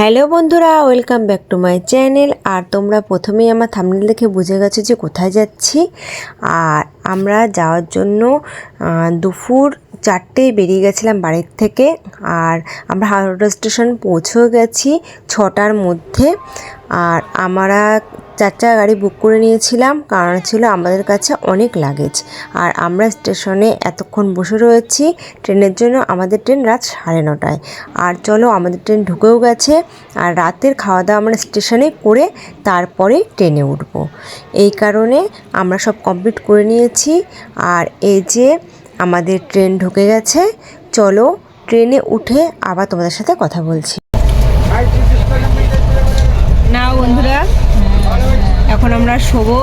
Hello বন্ধুরা, welcome back to my channel. আর তোমরা প্রথমেই আমার থামনেল দেখে বুঝে গেছো যে কোথায় যাচ্ছি। আর আমরা যাওয়ার জন্য দুপুর চারটেয় বেরিয়ে গেছিলাম বাড়ির থেকে আর আমরা হাওড়া স্টেশন পৌঁছেও গেছি ছটার মধ্যে। আর আমরা চার গাড়ি বুক করে নিয়েছিলাম, কারণ ছিল আমাদের কাছে অনেক লাগেজ। আর আমরা স্টেশনে এতক্ষণ বসে রয়েছি, ট্রেনের জন্য আমাদের ট্রেন রাত সাড়ে নটায়। আর চলো, আমাদের ট্রেন ঢুকেও গেছে। আর রাতের খাওয়া দাওয়া আমরা স্টেশনে করে তারপরে ট্রেনে উঠব। এই কারণে আমরা সব কমপ্লিট করে নিয়েছি। আর এই যে আমাদের ট্রেন ঢুকে গেছে। চলো ট্রেনে উঠে আবার তোমাদের সাথে কথা বলছি। না বন্ধুরা এখন আমরা শোবো।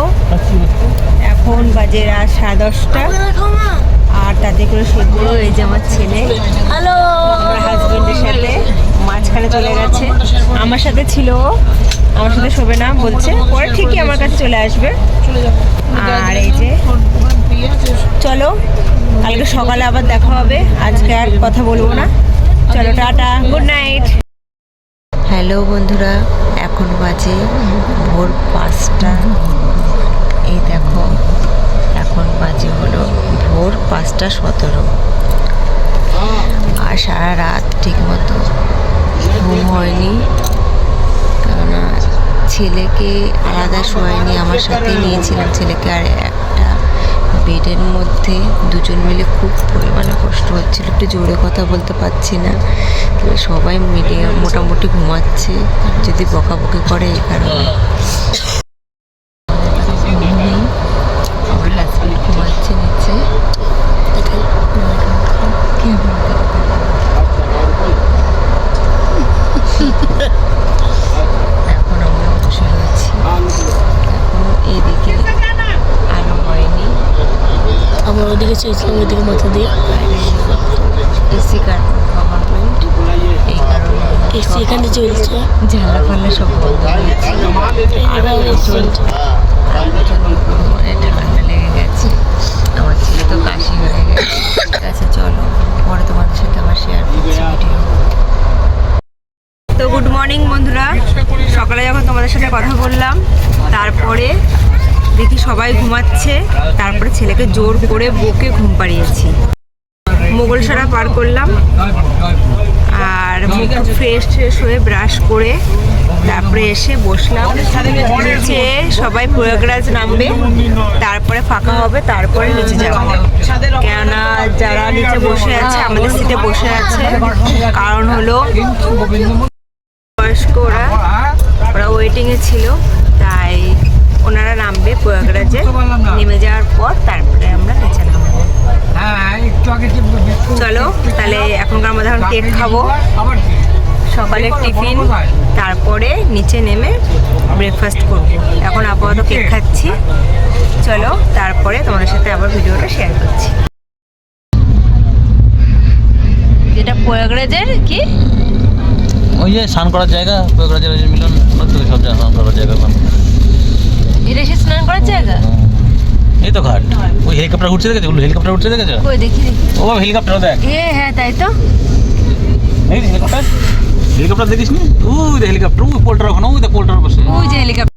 এখন বাজে রাত সাড়ে দশটা। আর তাতে করে শুধু এই যে আমার ছেলে হ্যালো আমার হাজবেন্ডের সাথে মাঝখানে চলে গেছে। আমার সাথে ছিল ও। আমার সাথে শোবে না বলছে পরে ঠিকই আমার কাছে চলে আসবে। আর এই যে চলো কালকে সকালে আবার দেখা হবে। আজকে আর কথা বলব না। চলো টাটা। গুড নাইট হ্যালো বন্ধুরা এখন বাজে ভোর পাঁচটা। এই দেখো এখন বাজে হলো ভোর পাঁচটা সতেরো। আর সারা রাত ঠিক মতো ঘুম হয়নি। কেননা ছেলেকে আলাদা শোয়াইনি আমার সাথে নিয়েছিলাম। ছেলেকে আর বেডের মধ্যে দুজন মিলে খুব পরিমাণে কষ্ট হচ্ছিল। একটু জোরে কথা বলতে পারছি না। সবাই মিলে মোটামুটি ঘুমাচ্ছে। যদি বকাবকি করে এই কারণে আমার হাজবেন্ড ঘুমাচ্ছে নিচে কে বলতে এখন আমরা বসে রয়েছি এখনও এইদিকে আলো হয়নি আমরা ওদিকে চেয়েছিলাম ওদিকে মাথা দিয়ে। এসি কার? এসি এখানে চলছে। ঝালা সব বন্ধ ঠান্ডা লেগে গেছে। আমার ছেলে তো কাশি হয়ে গেছে। ঠিক আছে চলো। পরে তোমাদের সাথে আবার শেয়ার করছি ভিডিও তো গুড মর্নিং বন্ধুরা। সকালে যখন তোমাদের সাথে কথা বললাম তারপরে দেখি সবাই ঘুমাচ্ছে। তারপরে ছেলেকে জোর করে বকে ঘুম পাড়িয়েছি। মোগলসরা পার করলাম। আর মুখ ফ্রেশ ট্রেশ হয়ে ব্রাশ করে তারপরে এসে বসলাম। নিচে সবাই প্রয়াগরাজ নামবে। তারপরে ফাঁকা হবে, তারপরে নিচে যাব। কেননা যারা নিচে বসে আছে, আমাদের সিটে বসে আছে। কারণ হলো বয়স্ক ওরা ওরা ওয়েটিংয়ে ছিল, তাই ওনারা নামবে প্রয়াগরাজে নেমে যাওয়ার পর তারপরে আমরা নিচে নামবো। চলো তাহলে এখনকার মধ্যে এখন কেক খাব। সকালের টিফিন তারপরে নিচে নেমে ব্রেকফাস্ট করব। এখন আপাতত কেক খাচ্ছি। চলো তারপরে তোমাদের সাথে আবার ভিডিওটা শেয়ার করছি। যেটা প্রয়াগরাজের কি? ওই যে স্নান করার জায়গা প্রয়াগরাজের মিলন সব জায়গা স্নান করার জায়গা ওখানে। এটা সে স্নান করার জায়গা এই তো ঘাট ওই হেলিকপ্টার উঠছে দেখেছো হেলিকপ্টার উঠছে দেখেছো কই দেখি দেখি ও বাবা হেলিকপ্টার দেখ এ হ্যাঁ তাই তো এই হেলিকপ্টার হেলিকপ্টার দেখিস নি ওই দেখ হেলিকপ্টার ওই পোল্টার ওখানে ওই দেখ পোল্টার বসে ওই যে হেলিকপ্টার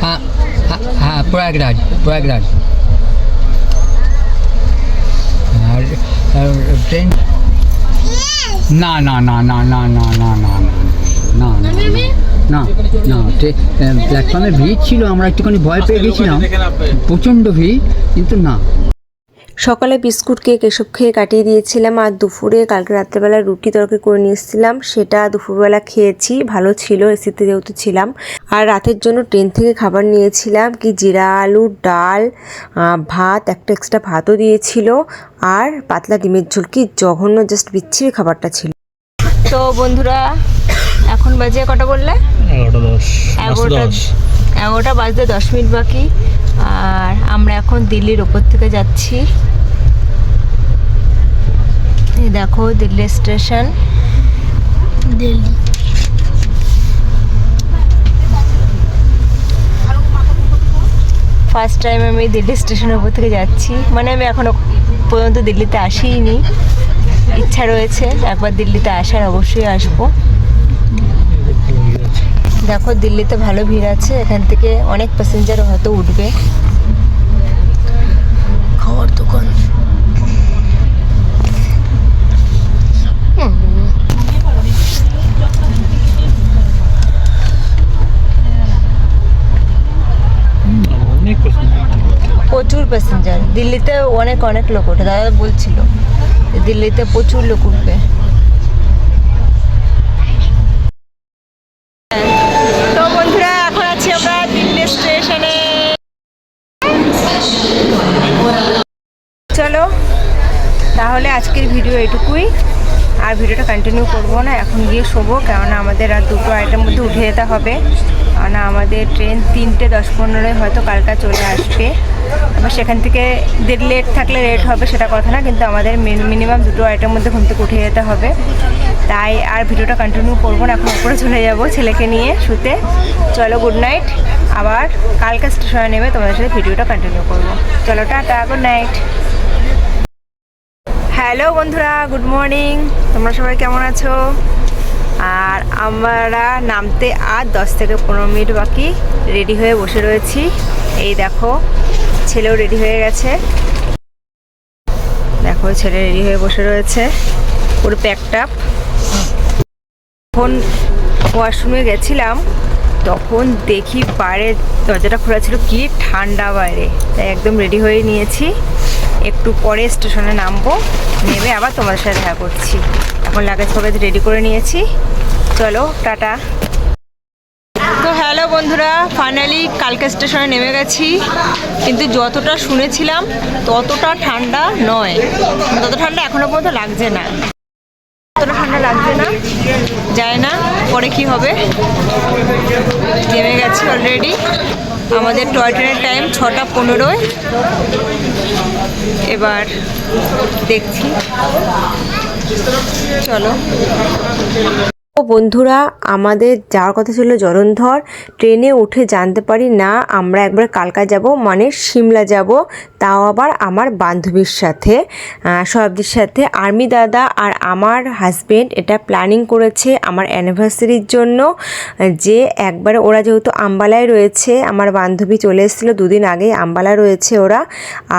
हाँ हाँ हाँ प्रयागराज प्रयागराज আর আর ট্রেন না না না না না না না না না না না না না না আহ, প্ল্যাটফর্মে ভিড় ছিল আমরা একটুখানি ভয় পেয়ে গেছিলাম প্রচণ্ড ভিড় কিন্তু না সকালে বিস্কুট কেক এসব খেয়ে কাটিয়ে দিয়েছিলাম আর দুপুরে কালকে রাত্রেবেলা রুটি তরকারি করে নিয়ে এসেছিলাম। সেটা দুপুরবেলা খেয়েছি ভালো ছিল এসিতে যেহেতু ছিলাম। আর রাতের জন্য ট্রেন থেকে খাবার নিয়েছিলাম কি জিরা আলু ডাল ভাত একটা এক্সট্রা ভাতও দিয়েছিল। আর পাতলা ডিমের ঝোল কি জঘন্য জাস্ট বিচ্ছিরি খাবারটা ছিল। তো বন্ধুরা এখন বাজে কটা বললে? এগারোটা এগারোটা বাজতে দশ মিনিট বাকি। আর আমরা এখন দিল্লির ওপর থেকে যাচ্ছি। দেখো Delhi station. Delhi. First time আমি দিল্লি স্টেশনের উপর থেকে যাচ্ছি। মানে আমি এখনও পর্যন্ত দিল্লিতে আসিনি ইচ্ছা রয়েছে একবার দিল্লিতে আসার অবশ্যই আসব। দেখো দিল্লিতে ভালো ভিড় আছে এখান থেকে অনেক প্যাসেঞ্জার হয়তো উঠবে। খাওয়ার দোকান। প্রচুর প্যাসেঞ্জার দিল্লিতে অনেক অনেক লোক ওঠে। দাদা বলছিল দিল্লিতে প্রচুর লোক উঠবে। তাহলে আজকের ভিডিও এটুকুই। আর ভিডিওটা কন্টিনিউ করব না, এখন গিয়ে শোবো, কেননা আমাদের আর দুটো আইটেম মধ্যে উঠে যেতে হবে। কেননা আমাদের ট্রেন তিনটে দশ পনেরোয় হয়তো কালকা চলে আসবে। এবার সেখান থেকে দেড় লেট থাকলে লেট হবে সেটা কথা না, কিন্তু আমাদের মিনিমাম দুটো আইটেম মধ্যে ঘুম থেকে উঠে যেতে হবে। তাই আর ভিডিওটা কন্টিনিউ করব না, এখন উপরে চলে যাব ছেলেকে নিয়ে শুতে। চলো গুড নাইট আবার কালকে স্টেশনে নেমে তোমাদের সাথে ভিডিওটা কন্টিনিউ করব। চলো টাটা গুড নাইট হ্যালো বন্ধুরা, গুড মর্নিং। তোমরা সবাই কেমন আছো? আর আমরা নামতে আর দশ থেকে পনেরো মিনিট বাকি রেডি হয়ে বসে রয়েছি। এই দেখো, ছেলেও রেডি হয়ে গেছে। দেখো, ছেলে রেডি হয়ে বসে রয়েছে। পুরো প্যাকটাপ যখন ওয়াশরুমে গেছিলাম, তখন দেখি বাইরে দরজাটা খোলা ছিল, কি ঠান্ডা বাইরে। তাই একদম রেডি হয়ে নিয়েছি। একটু পরে স্টেশনে নামবো, নেমে আবার তোমার সাথে দেখা করছি। এখন লাগেজ ফাগেজ রেডি করে নিয়েছি। চলো, টাটা। তো হ্যালো বন্ধুরা ফাইনালি কালকে স্টেশনে নেমে গেছি। কিন্তু যতটা শুনেছিলাম, ততটা ঠান্ডা নয়। তত ঠান্ডা এখনও পর্যন্ত লাগছে না। ততটা ঠান্ডা লাগছে না, যায় না, পরে কি হবে? নেমে গেছি অলরেডি আমাদের টয় ট্রেনের টাইম ছটা পনেরোয়। এবার দেখছি। চলো। ও বন্ধুরা, আমাদের যাওয়ার কথা ছিল জলন্ধর। ট্রেনে উঠে জানতে পারি, না, আমরা একবার কালকা যাব মানে সিমলা যাব, তাও আবার আমার বান্ধবীর সাথে সবাবদির সাথে। আর্মি দাদা আর আমার হাজবেন্ড এটা প্ল্যানিং করেছে আমার অ্যানিভার্সারির জন্য, যে একবারে ওরা যেহেতু আম্বালায় রয়েছে, আমার বান্ধবী চলে এসেছিল দুদিন আগে আম্বালা রয়েছে ওরা,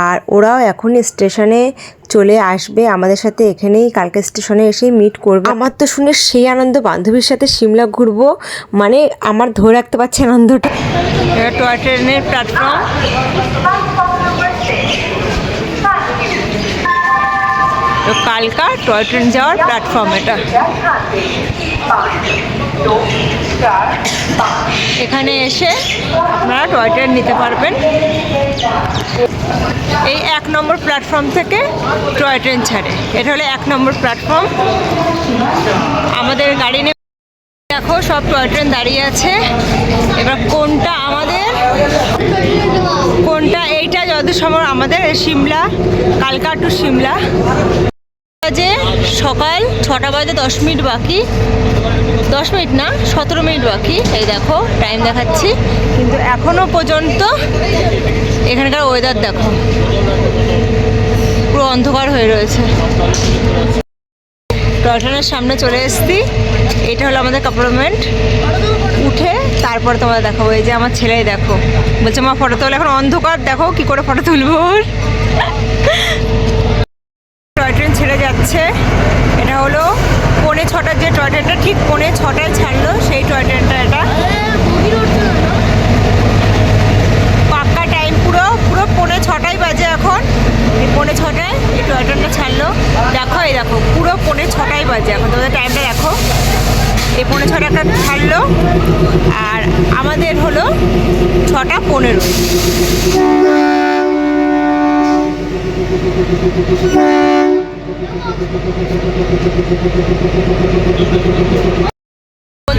আর ওরাও এখন স্টেশনে চলে আসবে আমাদের সাথে এখানেই কালকে স্টেশনে এসেই মিট করবে। আমার তো শুনে সেই আনন্দ বান্ধবীর সাথে সিমলা ঘুরবো মানে আমার ধরে রাখতে পারছে আনন্দটা। টয় ট্রেনের প্ল্যাটফর্ম কালকা টয় ট্রেন যাওয়ার প্ল্যাটফর্ম এটা। এখানে এসে আপনারা টয় ট্রেন নিতে পারবেন। এই এক নম্বর প্ল্যাটফর্ম থেকে টয় ট্রেন ছাড়ে। এটা হলো এক নম্বর প্ল্যাটফর্ম। আমাদের গাড়ি নিয়ে দেখো, সব টয় ট্রেন দাঁড়িয়ে আছে। এবার কোনটা আমাদের? কোনটা? এইটা যত সময় আমাদের সিমলা কালকা টু সিমলা বাজে সকাল ছটা বাজে দশ মিনিট বাকি। দশ মিনিট না, সতেরো মিনিট বাকি। এই দেখো টাইম দেখাচ্ছি। কিন্তু এখনও পর্যন্ত এখানকার ওয়েদার দেখো। পুরো অন্ধকার হয়ে রয়েছে। টয়টনের সামনে চলে এসছি। এটা হলো আমাদের কাপড়মেন্ট উঠে তারপর তোমার দেখাবো। এই যে আমার ছেলেই দেখো। বলছে, মা ফটো তোলা। এখন অন্ধকার, দেখো কি করে ফটো তুলবো ছেড়ে যাচ্ছে। এটা হলো পৌনে ছটার যে টয় ট্রেনটা ঠিক পৌনে ছটায় ছাড়লো সেই টয় ট্রেনটা এটা। পাক্কা টাইম পুরো পুরো পৌনে ছটাই বাজে এখন। এই পৌনে ছটায় এই টয় ট্রেনটা ছাড়লো। দেখো, এই দেখো, পুরো পৌনে ছটাই বাজে এখন। তোমাদের টাইমটা দেখো। এই পৌনে ছটাটা ছাড়লো। আর আমাদের হলো ছটা পনেরো। বন্ধুরা কি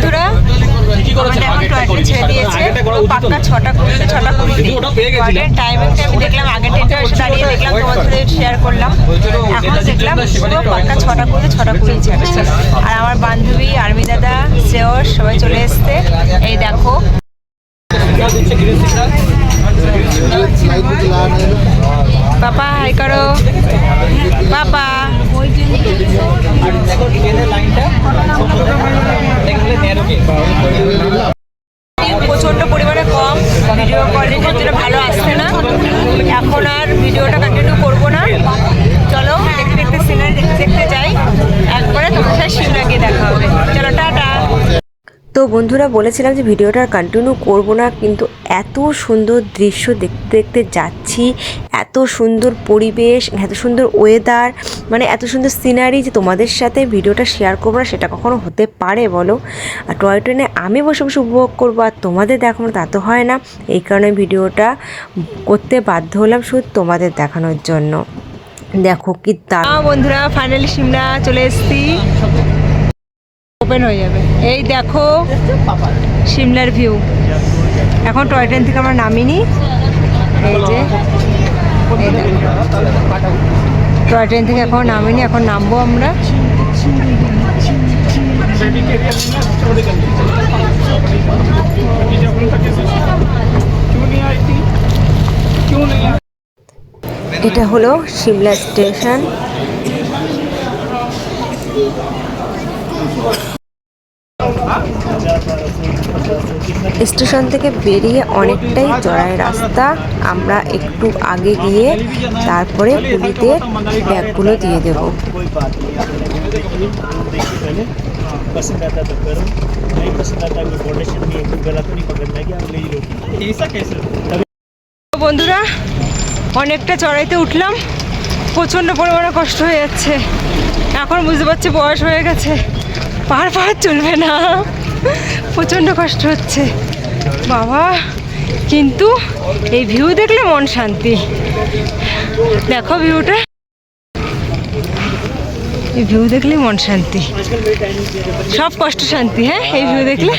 করা পাক্কা ছটা কুড়িতে ছটা কুড়িতে। ওটা টাইমিংটা আমি দেখলাম এসে দাঁড়িয়ে দেখলাম তোমার শেয়ার করলাম। এখন দেখলাম পুরো পাক্কা ছটা কুড়িতে ছটা কুড়ি ছেড়েছে আর আমার বান্ধবী আর্মি দাদা শ্রেয়স সবাই চলে এসছে। এই দেখো। পাপা হাই করো। পাপা প্রচণ্ড পরিমাণে কম ভিডিও কোয়ালিটির জন্য ভালো আসছে না। এখন আর ভিডিওটা কন্টিনিউ করব না। চলো, দেখতে দেখতে সিনারি দেখতে দেখতে যাই। একবারে তোমার সাথে গিয়ে দেখা তো বন্ধুরা বলেছিলাম যে ভিডিওটা কন্টিনিউ করব না, কিন্তু এত সুন্দর দৃশ্য দেখতে দেখতে যাচ্ছি, এত সুন্দর পরিবেশ, এত সুন্দর ওয়েদার মানে এত সুন্দর সিনারি যে তোমাদের সাথে ভিডিওটা শেয়ার করব না, সেটা কখনো হতে পারে বলো? আর টয় ট্রেনে আমি বসে বসে উপভোগ করব, আর তোমাদের দেখানো তা তো হয় না। এই কারণে ভিডিওটা করতে বাধ্য হলাম শুধু তোমাদের দেখানোর জন্য। দেখো কি দারুণ। বন্ধুরা ফাইনালি সিমলা চলে এসেছি। ওপেন হয়ে যাবে। এই দেখো সিমলার ভিউ। এখন টয় ট্রেন থেকে আমরা নামিনি। এই যে টয় ট্রেন থেকে এখন নামিনি, এখন নামবো আমরা। এটা হলো সিমলা স্টেশন। স্টেশন থেকে বেরিয়ে অনেকটাই জড়ায় রাস্তা। আমরা একটু আগে গিয়ে তারপরে পুলিতে ব্যাগগুলো দিয়ে দেব। বন্ধুরা, অনেকটা চড়াইতে উঠলাম। প্রচণ্ড পরিমাণে কষ্ট হয়ে যাচ্ছে। এখন বুঝতে পারছি বয়স হয়ে গেছে। পাহাড় পাহাড় চলবে না। প্রচণ্ড কষ্ট হচ্ছে। বাবা কিন্তু এই ভিউ দেখলে মন শান্তি। দেখো ভিউটা এই ভিউ দেখলে মন শান্তি। সব কষ্ট শান্তি হ্যাঁ? এই ভিউ দেখলে?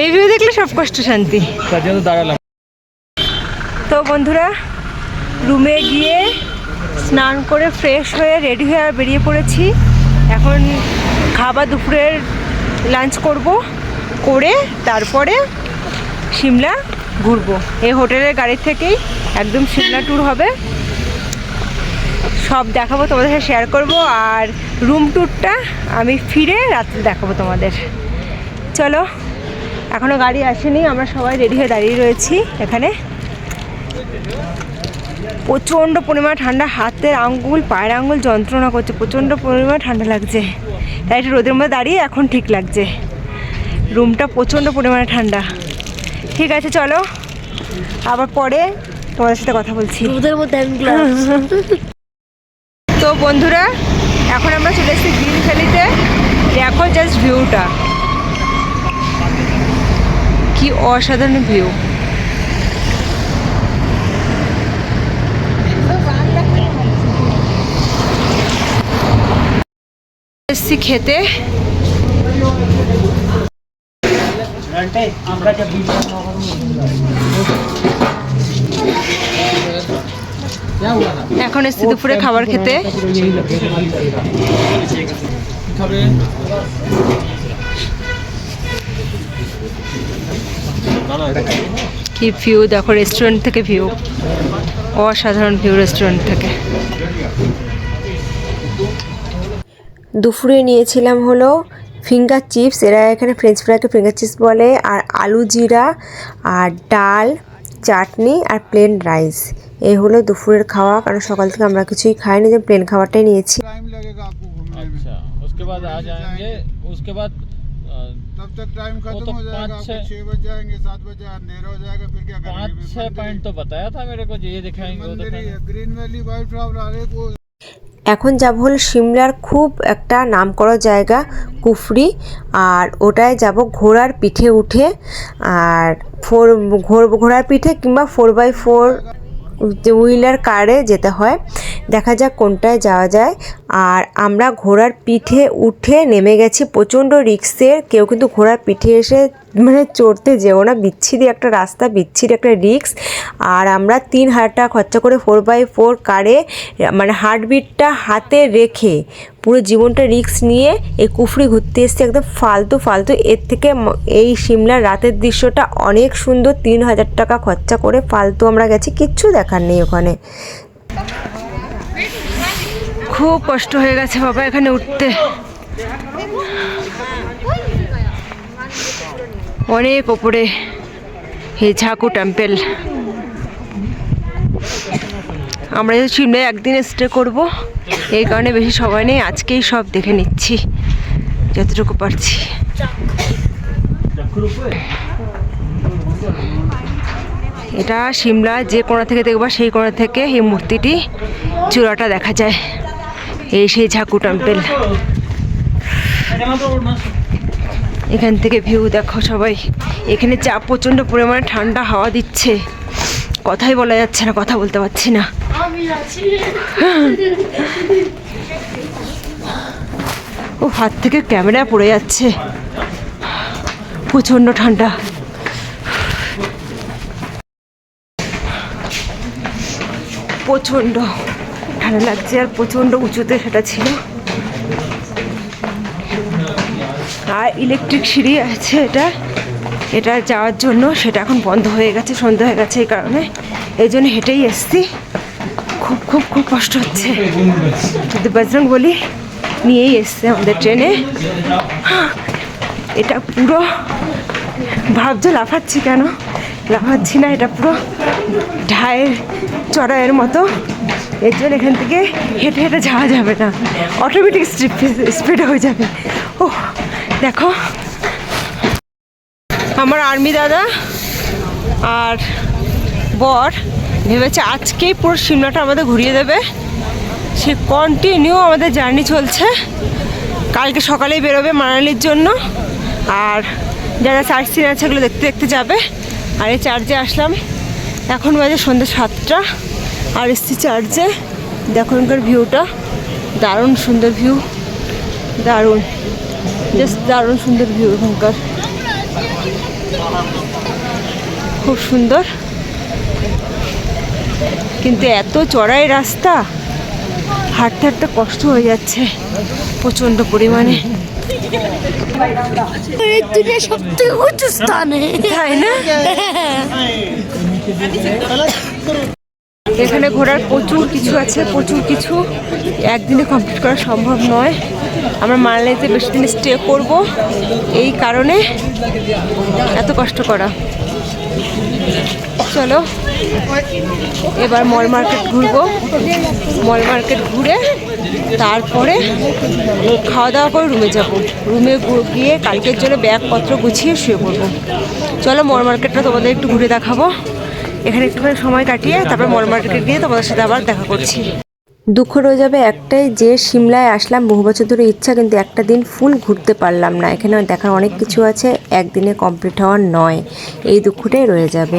এই ভিউ দেখলে সব কষ্ট শান্তি। তো বন্ধুরা রুমে গিয়ে স্নান করে ফ্রেশ হয়ে রেডি হয়ে বেরিয়ে পড়েছি। এখন খাবার দুপুরের লাঞ্চ করব, করে তারপরে সিমলা ঘুরবো। এই হোটেলের গাড়ি থেকেই একদম সিমলা ট্যুর হবে। সব দেখাবো, তোমাদের সাথে শেয়ার করব। আর রুম ট্যুরটা আমি ফিরে রাত্রে দেখাবো তোমাদের। চলো এখনও গাড়ি আসেনি, আমরা সবাই রেডি হয়ে দাঁড়িয়ে রয়েছি এখানে। প্রচণ্ড পরিমাণ ঠান্ডা হাতের আঙ্গুল পায়ের আঙ্গুল যন্ত্রণা করছে প্রচণ্ড পরিমাণ ঠান্ডা লাগছে। তাই একটু রোদের মধ্যে দাঁড়িয়ে এখন ঠিক লাগছে। রুমটা প্রচণ্ড পরিমাণে ঠান্ডা। ঠিক আছে চলো। আবার পরে তোমাদের সাথে কথা বলছি। তো বন্ধুরা এখন আমরা চলে এসেছি গ্রিন ভ্যালিতে। দেখো জাস্ট ভিউটা কি অসাধারণ ভিউ এসছি খেতে। এখন এসছি দুপুরে খাবার খেতে। কি ভিউ দেখো রেস্টুরেন্ট থেকে ভিউ অসাধারণ ভিউ রেস্টুরেন্ট থেকে। দুপুরে নিয়েছিলাম হলো ফিঙ্গার চিপস এরা এখানে ফ্রেঞ্চ ফ্রাইকে ফিঙ্গার চিপস বলে আর আলু জিরা আর ডাল চাটনি আর প্লেন রাইস এই হলো দুপুরের খাওয়া কারণ সকাল থেকে আমরা কিছুই খাইনি যে প্লেন খাবারটাই নিয়েছি टाइम लगेगा आपको घूमने में अच्छा उसके बाद आ जाएंगे उसके बाद अ, तब तक टाइम वो खत्म तो हो जाएगा पाँच आपको छः- छः बज जाएंगे सात बजे अंधेरा हो जाएगा फिर क्या पाँच करेंगे छह पॉइंट तो बताया था मेरे को जो ये दिखाएंगे वो मंदिर ही दिखाएंगे है ग्रीन वैली वाइट फ्लावर हर एक वो এখন যাব হল সিমলার খুব একটা নামকরা জায়গা, কুফরি, আর ওটায় যাব ঘোড়ার পিঠে উঠে, আর ফোর, ঘোর, ঘোড়ার পিঠে কিংবা ফোর বাই ফোর হুইলার কারে যেতে হয়। দেখা যাক কোনটায় যাওয়া যায়। আর আমরা ঘোড়ার পিঠে উঠে নেমে গেছি প্রচণ্ড রিক্সের, কেউ কিন্তু ঘোড়ার পিঠে এসে মানে চড়তে যেও না, বিচ্ছিরি একটা রাস্তা, বিচ্ছিরি একটা রিক্স আর আমরা তিন হাজার টাকা খরচা করে ফোর বাই ফোর কারে মানে হার্টবিটটা হাতে রেখে পুরো জীবনটা রিক্স নিয়ে এই কুফরি ঘুরতে এসেছি একদম ফালতু ফালতু। এর থেকে এই সিমলার রাতের দৃশ্যটা অনেক সুন্দর। তিন হাজার টাকা খরচা করে ফালতু আমরা গেছি, কিচ্ছু দেখার নেই ওখানে। খুব কষ্ট হয়ে গেছে বাবা এখানে উঠতে। অনেক ওপরে এই ঝাকু টেম্পেল আমরা যে সিমলায় একদিন স্টে করব। এই কারণে বেশি সময় নেই, আজকেই সব দেখে নিচ্ছি। যতটুকু পারছি। এটা সিমলা, যে কোণা থেকে দেখবা সেই কোণা থেকে এই মূর্তিটি, চূড়াটা দেখা যায়। এই সেই ঝাকু টেম্পেল এখান থেকে ভিউ দেখো সবাই। এখানে চা প্রচণ্ড পরিমাণে ঠান্ডা হাওয়া দিচ্ছে। কথাই বলা যাচ্ছে না, কথা বলতে পারছি না। ও হাত থেকে ক্যামেরা পড়ে যাচ্ছে। প্রচণ্ড ঠান্ডা। প্রচণ্ড। ঠান্ডা লাগছে আর প্রচণ্ড উঁচুতে সেটা ছিল। ইলেকট্রিক সিঁড়ি আছে এটা। এটা যাওয়ার জন্য সেটা এখন বন্ধ হয়ে গেছে সন্ধ্যা হয়ে গেছে এই কারণে। এই জন্য হেঁটেই এসছি। খুব খুব খুব কষ্ট হচ্ছে। যদি বজরং বলি, নিয়েই এসছে আমাদের ট্রেনে। এটা পুরো, ভাবছ লাফাচ্ছি কেন? লাফাচ্ছি না, এটা পুরো ঢায়ের, চড়াইয়ের মতো। এর জন্য এখান থেকে হেঁটে হেঁটে যাওয়া যাবে না। অটোমেটিক স্পিড হয়ে যাবে। ও দেখো। আমার আর্মি দাদা আর বর ভেবেছে আজকেই পুরো সিমলাটা আমাদের ঘুরিয়ে দেবে। সে কন্টিনিউ আমাদের জার্নি চলছে। কালকে সকালেই বেরোবে মানালির জন্য। আর যারা চার্জ সিন আছে এগুলো দেখতে দেখতে যাবে। আর এই চার্জে আসলাম। এখন বাজে সন্ধ্যে সাতটা। আর এসছি চার্জে দেখো এখানকার ভিউটা দারুণ সুন্দর ভিউ দারুণ। জাস্ট দারুণ সুন্দর ভিউ এখানকার। খুব সুন্দর। কিন্তু এত চড়াই রাস্তা হাঁটতে হাঁটতে কষ্ট হয়ে যাচ্ছে প্রচণ্ড পরিমাণে। সব থেকে উঁচু স্থানে। তাই না? এখানে ঘোরার প্রচুর কিছু আছে, প্রচুর কিছু। একদিনে কমপ্লিট করা সম্ভব নয়। আমরা মানালিতে বেশি দিন স্টে করব। এই কারণে এত কষ্ট করা। চলো, এবার মল মার্কেট ঘুরবো। মল মার্কেট ঘুরে তারপরে খাওয়া দাওয়া করে রুমে যাব। রুমে গিয়ে কালকের জন্য ব্যাগপত্র গুছিয়ে শুয়ে পড়ব। চলো মল মার্কেটটা তোমাদের একটু ঘুরে দেখাবো। এখানে একটুখানি সময় কাটিয়ে তারপর মল মার্কেটে গিয়ে তোমাদের সাথে আবার দেখা করছি। দুঃখ রয়ে যাবে একটাই যে সিমলায় আসলাম বহু বছর ধরে ইচ্ছা কিন্তু একটা দিন ফুল ঘুরতে পারলাম না। এখানে দেখার অনেক কিছু আছে একদিনে কমপ্লিট হওয়ার নয়। এই দুঃখটাই রয়ে যাবে।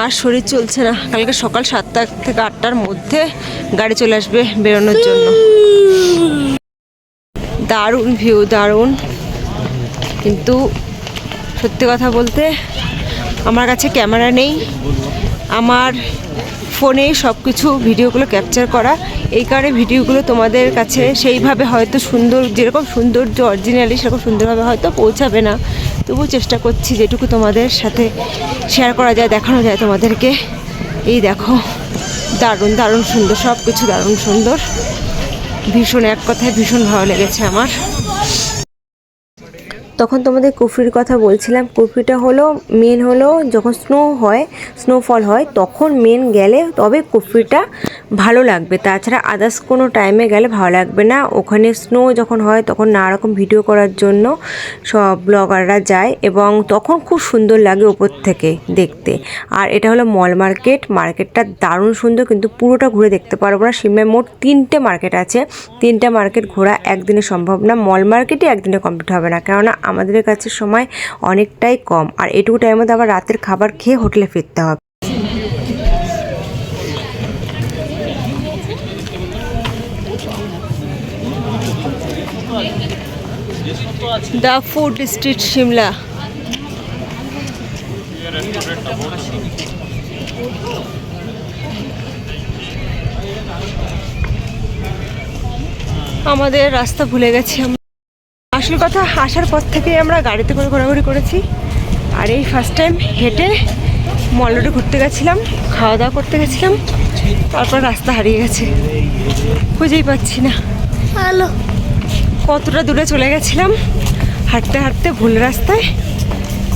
আর শরীর চলছে না। কালকে সকাল সাতটা থেকে আটটার মধ্যে গাড়ি চলে আসবে বেরোনোর জন্য। দারুণ ভিউ দারুণ। কিন্তু সত্যি কথা বলতে আমার কাছে ক্যামেরা নেই। আমার ফোনে সব কিছু ভিডিওগুলো ক্যাপচার করা। এই কারণে ভিডিওগুলো তোমাদের কাছে সেইভাবে হয়তো সুন্দর, যেরকম সৌন্দর্য অরিজিনালি সেরকম সুন্দরভাবে হয়তো পৌঁছাবে না। তবুও চেষ্টা করছি যেটুকু তোমাদের সাথে শেয়ার করা যায়, দেখানো যায় তোমাদেরকে। এই দেখো, দারুণ দারুণ সুন্দর সব কিছু দারুণ সুন্দর। ভীষণ এক কথায় ভীষণ ভালো লেগেছে আমার। তখন তোমাদের কুফরির কথা বলছিলাম। কুফরিটা হলো মেন হলো যখন স্নো হয় স্নোফল হয়, তখন মেন গেলে তবে কুফরিটা ভালো লাগবে। তাছাড়া আদার্স কোনো টাইমে গেলে ভালো লাগবে না। ওখানে স্নো যখন হয়, তখন নানা রকম ভিডিও করার জন্য সব ব্লগাররা যায় এবং তখন খুব সুন্দর লাগে ওপর থেকে দেখতে। আর এটা হলো মল মার্কেট মার্কেটটা দারুণ সুন্দর, কিন্তু পুরোটা ঘুরে দেখতে পারব না। সিমলায় মোট তিনটে মার্কেট আছে। তিনটে মার্কেট ঘোরা একদিনে সম্ভব না। মল মার্কেটই একদিনে কমপ্লিট হবে না। কেননা আমাদের কাছে সময় অনেকটাই কম। আর এটুকু টাইমের মধ্যে আবার রাতের খাবার খেয়ে হোটেলে ফিরতে হবে। দ্য ফুড স্ট্রিট সিমলা আমাদের রাস্তা ভুলে গেছি আমরা। আসল কথা আসার পর থেকেই আমরা গাড়িতে করে ঘোরাঘুরি করেছি। আর এই ফার্স্ট টাইম হেঁটে মল রোডে ঘুরতে গেছিলাম খাওয়া দাওয়া করতে গেছিলাম তারপর রাস্তা হারিয়ে গেছে। খুঁজেই পাচ্ছি না। হ্যালো। কতটা দূরে চলে গেছিলাম হাঁটতে হাঁটতে ভুল রাস্তায়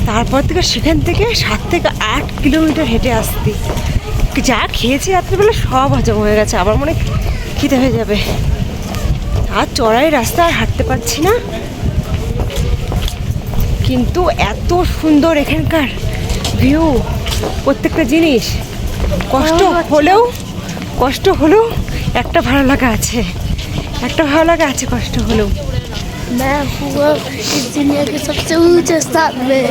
তারপর থেকে সেখান থেকে সাত থেকে আট কিলোমিটার হেঁটে আসতে যা খেয়েছি রাত্রিবেলা সব হজম হয়ে গেছে আবার মনে খিদে হয়ে যাবে। আর চড়াই রাস্তা আর হাঁটতে পারছি না। কিন্তু এত সুন্দর এখানকার ভিউ প্রত্যেকটা জিনিস কষ্ট হলেও কষ্ট হলেও একটা ভালো লাগা আছে একটা ভালো লাগা আছে কষ্ট হলেও मैं हुआ इस दुनिया के सबसे ऊंचे स्थान में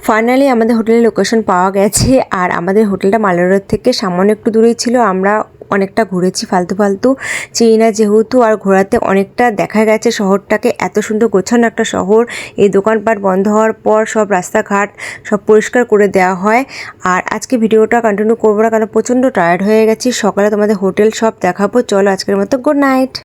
ফাইনালি আমাদের হোটেলের লোকেশন পাওয়া গেছে আর আমাদের হোটেলটা মালেরোড থেকে সামান্য একটু দূরেই ছিল আমরা অনেকটা ঘুরেছি ফালতু ফালতু, চিনি না যেহেতু, আর ঘোরাতে অনেকটা দেখা গেছে শহরটাকে। এত সুন্দর গোছানো একটা শহর, এই দোকানপাট বন্ধ হওয়ার পর সব রাস্তাঘাট সব পরিষ্কার করে দেওয়া হয়। আর আজকে ভিডিওটা কন্টিনিউ করব না, কারণ প্রচণ্ড টায়ার্ড হয়ে গেছি। সকালে তোমাদের হোটেল সব দেখাবো। চলো আজকের মতো গুড নাইট